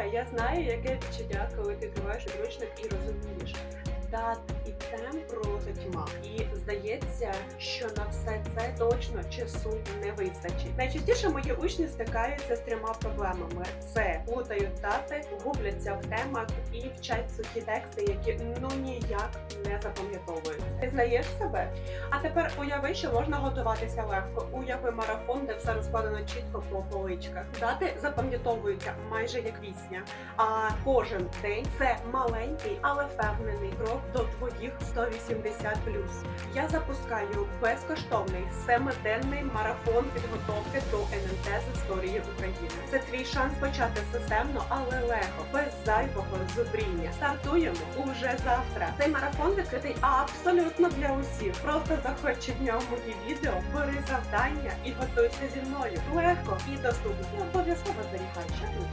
Слухай, я знаю, яке відчуття, коли ти триваєш підручник і розумієш. Дат і темп просто тьма. І здається, що на все це точно часу не вистачить. Найчастіше мої учні стикаються з трьома проблемами: це плутають дати, губляться в темах і вчать сухі тексти, які ну ніяк не запам'ятовують. Ти себе? А тепер уяви, що можна готуватися легко. Уяви марафон, де все розкладено чітко по поличках. Дати запам'ятовуються майже як пісня. А кожен день це маленький, але впевнений крок до твоїх 180 Я запускаю безкоштовний семиденний марафон підготовки до З історії України. Це твій шанс почати системно, але легко, без зайвого зубріння. Стартуємо уже завтра. Цей марафон відкритий абсолютно для усіх. Просто заходь в мої відео, бери завдання і готуйся зі мною. Легко і доступно. І обов'язково зберігай, що тут.